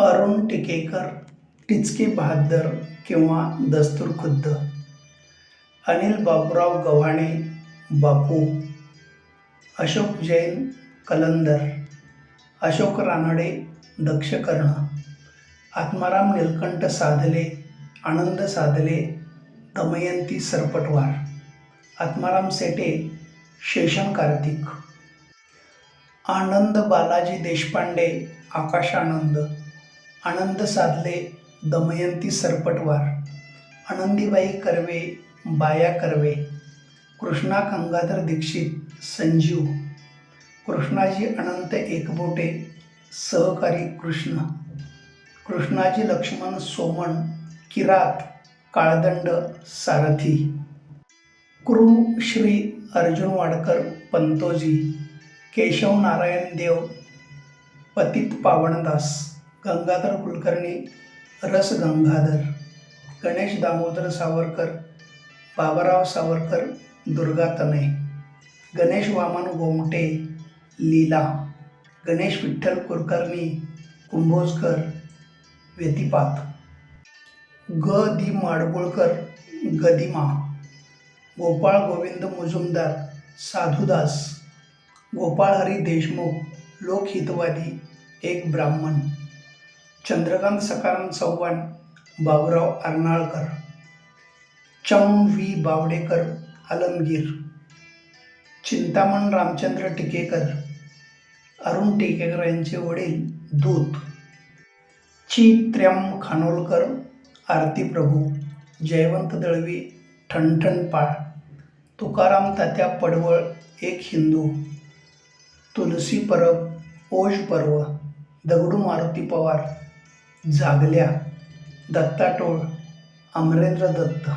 अरुण टिकेकर टिचकी बहाद्दर किंवा दस्तूर खुद्द अनिल बाबूराव गव्हाणे बापू अशोक जैन कलंदर अशोक रानडे दक्ष कर्ण आत्माराम निलकंठ साधले आनंद साधले दमयंती सरपटवार आत्माराम सेटे शेषण कार्तिक आनंद बालाजी देशपांडे आकाश आनंद साधले दमयंती सरपटवार. आनंदीबाई कर्वे बाया कर्वे. कृष्णा गंगाधर दीक्षित संजीव. कृष्णाजी अनंत एकबोटे सहकारी कृष्ण. कृष्णाजी लक्ष्मण सोमण किरात काळदंड सारथी. कृ श्री अर्जुन वाडकर पंतोजी. केशव नारायण देव पतित पावनदास. गंगाधर कुलकर्णी रस गंगाधर गणेश दामोदर सावरकर बाबाराव सावरकर दुर्गा तनय गणेश वामन गोमटे लीला गणेश विठ्ठल कुलकर्णी कुंभोजकर व्यतिपात ग. दि. माडगुळकर गदिमा गोपाळ गोविंद मुजुमदार साधुदास गोपाळ हरी देशमुख लोकहितवादी एक ब्राह्मण. चंद्रकांत सकाराम चव्हाण बाबुराव अर्नाळकर चम व्ही बावडेकर आलमगीर चिंतामण रामचंद्र टिकेकर अरुण टिकेकर यांचे वडील दूत चित्र्यम खानोलकर आरती प्रभू जयवंत दळवी ठणठणपाळ तुकाराम तात्या पडवळ एक हिंदू तुलसी परब ओष पर्व दगडू मारुती पवार जागल्या दत्ताटोळ अमरेंद्र दत्त.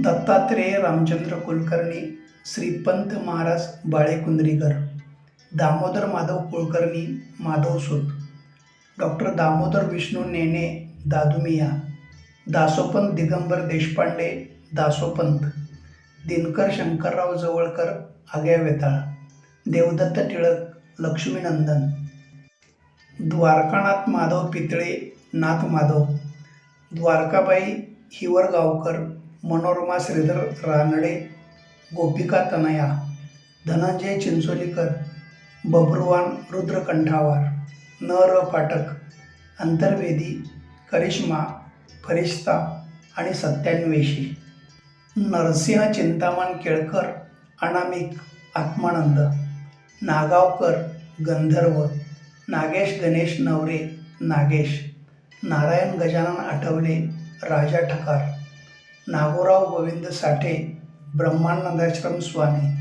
दत्तात्रेय रामचंद्र कुलकर्णी श्रीपंत महाराज बाळेकुंद्रीकर. दामोदर माधव कुलकर्णी माधवसूत डॉक्टर दामोदर विष्णू नेने दादुमिया. दासोपंत दिगंबर देशपांडे दासोपंत. दिनकर शंकरराव जवळकर आग्या वेताळ देवदत्त टिळक लक्ष्मीनंदन. द्वारकानाथ माधव पितळे नाथ माधव. द्वारकाबाई हिवरगावकर मनोरमा श्रीधर रानडे गोपिका तनया धनंजय चिंचोलीकर बब्रुवान रुद्रकंठावार न र फाटक अंतर्वेदी करिश्मा फरिश्ता आणि सत्यान्वेषी. नरसिंह चिंतामण केळकर अनामिक आत्मानंद. नागावकर गंधर्व. नागेश गणेश नवरे नागेश. नारायण गजानन आठवले राजा ठकार. नागोराव गोविंद साठे ब्रह्मानंदाश्रम स्वामी.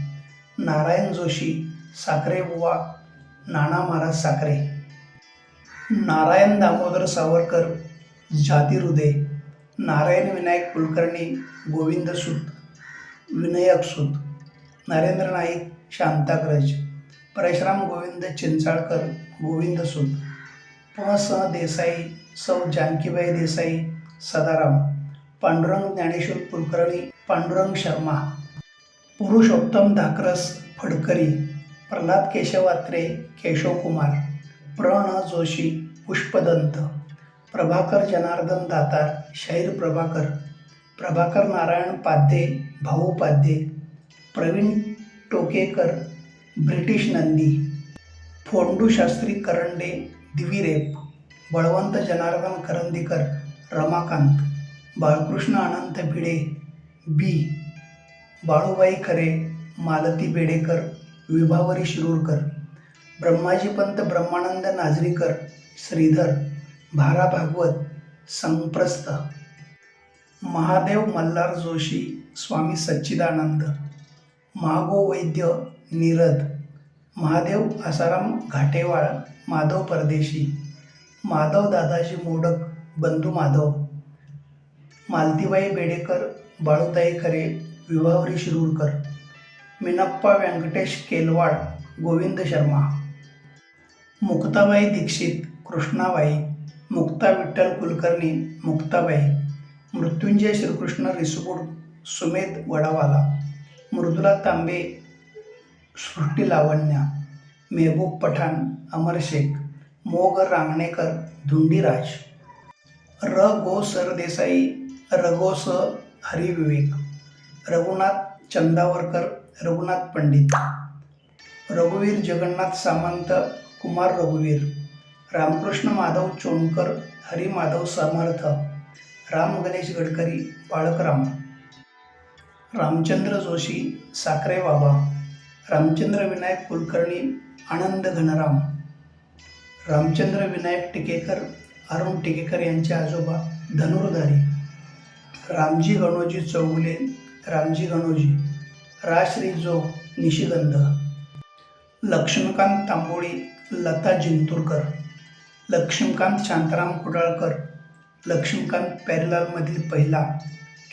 नारायण जोशी साखरे बुवा नाना महाराज साखरे. नारायण दामोदर सावरकर जाती हृदय. नारायण विनायक कुलकर्णी गोविंद सूत. विनायक सूत नरेंद्र नाईक शांताग्रज. परशुराम गोविंद चिंचाळकर. गोविंद सूत पुन्हा स देसाई सौ जानकीबाई देसाई सदाराम पांडुरंग ज्ञानेश्वर कुलकर्णी पांडुरंग शर्मा पुरुषोत्तम धाकरस फडकरी प्रल्हाद केशव अत्रे केशवकुमार प्र जोशी पुष्पदंत प्रभाकर जनार्दन दातार शाहीर प्रभाकर प्रभाकर नारायण पाध्ये भाऊ पाध्ये प्रवीण टोकेकर ब्रिटिश नंदी फोंडू शास्त्री करंडे दिवीरेप बळवंत जनार्दन करंदीकर रमाकांत बाळकृष्ण अनंत भिडे बी बाळूबाई खरे मालती बेडेकर विभावरी शिरूरकर ब्रह्माजीपंत ब्रह्मानंद नाजरीकर श्रीधर भारा भागवत संप्रस्त महादेव मल्हार जोशी स्वामी सच्चिदानंद महागो वैद्य नीरद महादेव आसाराम घाटेवाळ माधव परदेशी माधव दादाजी मोडक बंधू माधव मालतीबाई बेडेकर बाळूताई खरे विभावरी शिरूरकर मिनप्पा व्यंकटेश केलवाड गोविंद शर्मा मुक्ताबाई दीक्षित कृष्णाबाई मुक्ता विठ्ठल कुलकर्णी मुक्ताबाई मृत्युंजय श्रीकृष्ण रिसबूड सुमेध वडावाला मृदुला तांबे सृष्टी लावण्या मेहबूब पठाण अमर शेख मोग रांगणेकर धुंडीराज. र गो सरदेसाई रगो स हरिविवेक रघुनाथ चंदावरकर रघुनाथ पंडित. रघुवीर जगन्नाथ सामंत कुमार रघुवीर. रामकृष्ण माधव चोणकर हरी माधव समर्थ. राम गणेश गडकरी बाळकराम. रामचंद्र जोशी साखरे बाबा. रामचंद्र विनायक कुलकर्णी आनंद घनराम. रामचंद्र विनायक टिकेकर अरुण टिकेकर यांचे आजोबा धनुर्धारी. रामजी गणोजी चौगुले रामजी गणोजी. राश्री जो निशिगंध. लक्ष्मीकांत तांबोळी लता जिंतूरकर. लक्ष्मीकांत शांताराम कुडाळकर. लक्ष्मीकांत पॅरिलालमधील पहिला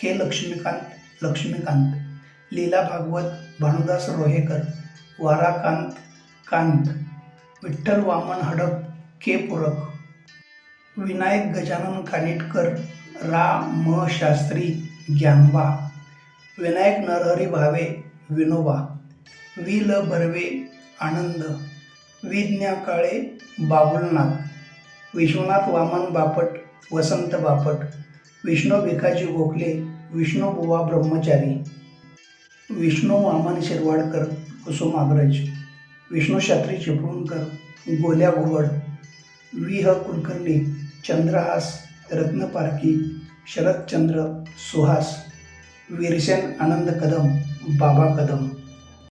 के लक्ष्मीकांत लक्ष्मीकांत. लीला भागवत भानुदास रोहेकर वाराकांत कांत विठ्ठल वामन हडप के पुरक विनायक गजानन कानिटकर रा म शास्त्री ज्ञानबा विनायक नरहरी भावे विनोबा वि ल बर्वे आनंद विज्ञा काळे बाबुलनाथ विश्वनाथ वामन बापट वसंत बापट विष्णू भिकाजी गोखले विष्णू बुवा ब्रह्मचारी विष्णू वामन शिरवाडकर कुसुम अग्रज विष्णू शास्त्री चिपळूणकर गोल्या घुबड. वि ह कुलकर्णी चंद्रहास रत्न पारखी शरदचंद्र सुहास. वीरसेन आनंद कदम बाबा कदम.